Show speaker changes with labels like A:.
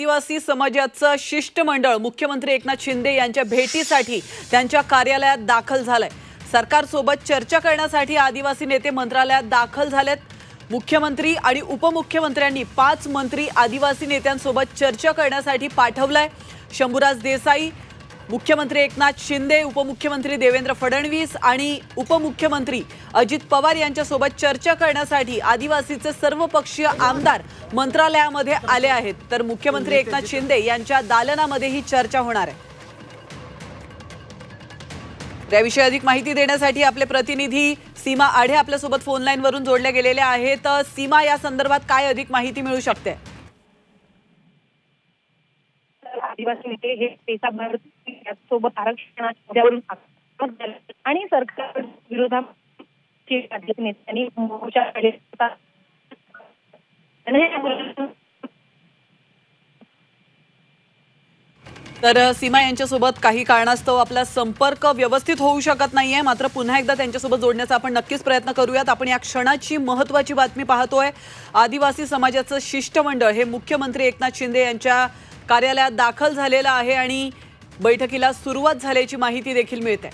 A: आदिवासी समाजाचं शिष्टमंडळ मुख्यमंत्री एकनाथ शिंदे यांच्या भेटीसाठी त्यांच्या कार्यालयात दाखल झालंय. सरकारसोबत चर्चा करण्यासाठी आदिवासी नेते मंत्रालयात दाखल झालेत. मुख्यमंत्री आणि उपमुख्यमंत्र्यांनी पाच मंत्री आदिवासी नेत्यांसोबत चर्चा करण्यासाठी पाठवलाय. शंभूराज देसाई मुख्यमंत्री एकनाथ शिंदे उपमुख्यमंत्री देवेंद्र फडणवीस आणि उपमुख्यमंत्री अजित पवार यांच्यासोबत चर्चा करण्यासाठी आदिवासीचे सर्व पक्षीय आमदार मंत्रालयामध्ये आले आहेत. तर मुख्यमंत्री एकनाथ शिंदे यांच्या दालनामध्ये ही चर्चा होणार आहे. याविषयी अधिक माहिती देण्यासाठी आपले प्रतिनिधी सीमा आढे आपल्यासोबत फोन लाईन वरून जोडल्या गेलेल्या आहेत. सीमा या संदर्भात काय अधिक माहिती मिळू शकते?
B: आदिवासी नेते हे पेसा आरक्षणावरून आणि सरकार विरोधात नेत्यांनी मोर्चा काढले
A: तर सीमा यांच्यासोबत काही कारणास्तव आपला संपर्क व्यवस्थित होऊ शकत नाहीये. मात्र पुन्हा एकदा त्यांच्यासोबत जोडण्याचा आपण नक्कीच प्रयत्न करूयात. आपण या क्षणाची महत्वाची बातमी पाहतोय. आदिवासी समाजाचं शिष्टमंडळ हे मुख्यमंत्री एकनाथ शिंदे यांच्या कार्यालयात दाखल झालेलं आहे. आणि बैठकीला सुरुवात झाल्याची माहिती देखील मिळते.